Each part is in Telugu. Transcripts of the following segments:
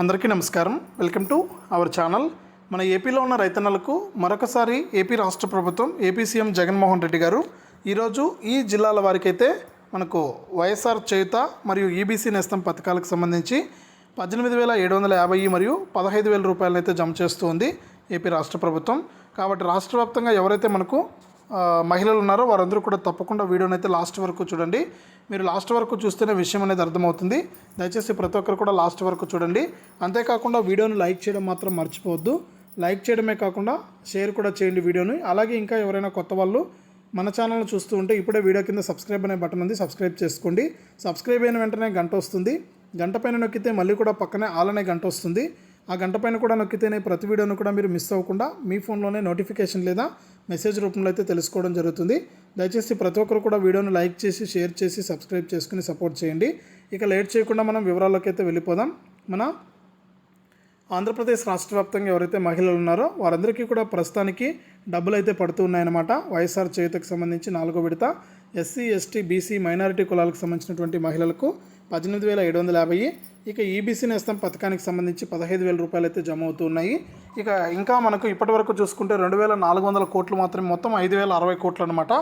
అందరికీ నమస్కారం. Welcome to our channel. మన ఏపీలో ఉన్న రైతన్నలకు మరొకసారి ఏపీ రాష్ట్ర ప్రభుత్వం ఏపీ సీఎం జగన్మోహన్ రెడ్డి గారు ఈరోజు ఈ జిల్లాల వారికైతే మనకు వైఎస్ఆర్ చేయుత మరియు ఈబీసీ నేస్తం పథకాలకు సంబంధించి పద్దెనిమిది వేల ఏడు వందల యాభై మరియు పదహైదు వేల రూపాయలనైతే జమ చేస్తుంది ఏపీ రాష్ట్ర ప్రభుత్వం. కాబట్టి రాష్ట్ర వ్యాప్తంగా ఎవరైతే మనకు మహిళలు ఉన్నారో వారందరూ కూడా తప్పకుండా వీడియోని అయితే లాస్ట్ వరకు చూడండి. మీరు లాస్ట్ వరకు చూస్తేనే విషయం అనేది అర్థమవుతుంది. దయచేసి ప్రతి ఒక్కరు కూడా లాస్ట్ వరకు చూడండి. అంతేకాకుండా వీడియోని లైక్ చేయడం మాత్రం మర్చిపోవద్దు. లైక్ చేయడమే కాకుండా షేర్ కూడా చేయండి వీడియోని. అలాగే ఇంకా ఎవరైనా కొత్త వాళ్ళు మన ఛానల్ని చూస్తూ ఉంటే ఇప్పుడే వీడియో కింద సబ్స్క్రైబ్ అనే బటన్ ఉంది. సబ్స్క్రైబ్ చేసుకోండి. సబ్స్క్రైబ్ అయిన వెంటనే గంట వస్తుంది. గంట పైన నొక్కితే మళ్ళీ కూడా పక్కనే ఆలనే గంట వస్తుంది. ఆ గంట పైన కూడా నొక్కితేనే ప్రతి వీడియోను కూడా మీరు మిస్ అవ్వకుండా మీ ఫోన్లోనే నోటిఫికేషన్ లేదా మెసేజ్ రూపంలో అయితే తెలుసుకోవడం జరుగుతుంది. దయచేసి ప్రతి ఒక్కరు కూడా వీడియోను లైక్ చేసి షేర్ చేసి సబ్స్క్రైబ్ చేసుకుని సపోర్ట్ చేయండి. ఇక లేట్ చేయకుండా మనం వివరాల్లోకి అయితే వెళ్ళిపోదాం. మన ఆంధ్రప్రదేశ్ రాష్ట్ర వ్యాప్తంగా ఎవరైతే మహిళలు ఉన్నారో వారందరికీ కూడా ప్రస్తుతానికి డబ్బులు అయితే పడుతూ ఉన్నాయన్నమాట. వైఎస్ఆర్ చేయుతకు సంబంధించి నాలుగో విడత ఎస్సీ ఎస్టీ బీసీ మైనారిటీ కులాలకు సంబంధించినటువంటి మహిళలకు పద్దెనిమిది వేల ఏడు వందల యాభై ఇక ఈబీసీ నేస్తం పథకానికి సంబంధించి పదహైదు వేల రూపాయలు అయితే జమ అవుతున్నాయి. ఇక ఇంకా మనకు ఇప్పటి వరకు చూసుకుంటే రెండు వేల నాలుగు వందల కోట్లు మాత్రమే మొత్తం ఐదు వేల అరవై కోట్లు అనమాట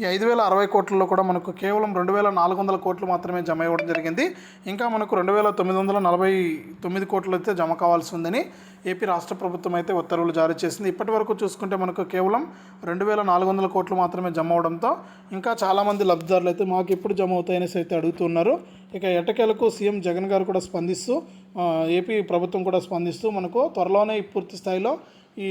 ఈ ఐదు వేల అరవై కోట్లలో కూడా మనకు కేవలం రెండు వేల నాలుగు వందల కోట్లు మాత్రమే జమ ఇవ్వడం జరిగింది. ఇంకా మనకు రెండు వేల తొమ్మిది వందల నలభై తొమ్మిది కోట్లు అయితే జమ కావాల్సి ఉందని ఏపీ రాష్ట్ర ప్రభుత్వం అయితే ఉత్తర్వులు జారీ చేసింది. ఇప్పటి వరకు చూసుకుంటే మనకు కేవలం రెండు వేల నాలుగు వందల కోట్లు మాత్రమే జమ అవడంతో ఇంకా చాలామంది లబ్ధిదారులు అయితే మాకు ఎప్పుడు జమ అవుతాయనేసి అయితే అడుగుతున్నారు. ఇక ఎట్టకేలకు సీఎం జగన్ గారు కూడా స్పందిస్తూ ఏపీ ప్రభుత్వం కూడా స్పందిస్తూ మనకు త్వరలోనే పూర్తి స్థాయిలో ఈ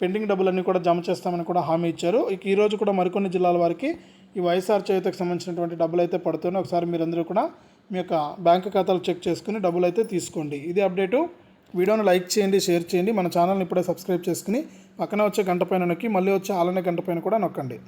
పెండింగ్ డబ్బులన్నీ కూడా జమ చేస్తామని కూడా హామీ ఇచ్చారు. ఇక ఈరోజు కూడా మరికొన్ని జిల్లాల వారికి ఈ వైఎస్ఆర్ చేయుతకు సంబంధించినటువంటి డబ్బులు అయితే పడుతున్నాయి. ఒకసారి మీరందరూ కూడా మీ యొక్క బ్యాంక్ ఖాతాలు చెక్ చేసుకుని డబ్బులు అయితే తీసుకోండి. ఇది అప్డేటు. వీడియోను లైక్ చేయండి షేర్ చేయండి. మన ఛానల్ని ఇప్పుడే సబ్స్క్రైబ్ చేసుకుని పక్కన వచ్చే గంట పైన నొక్కి మళ్ళీ వచ్చే ఆలనే గంట పైన కూడా నొక్కండి.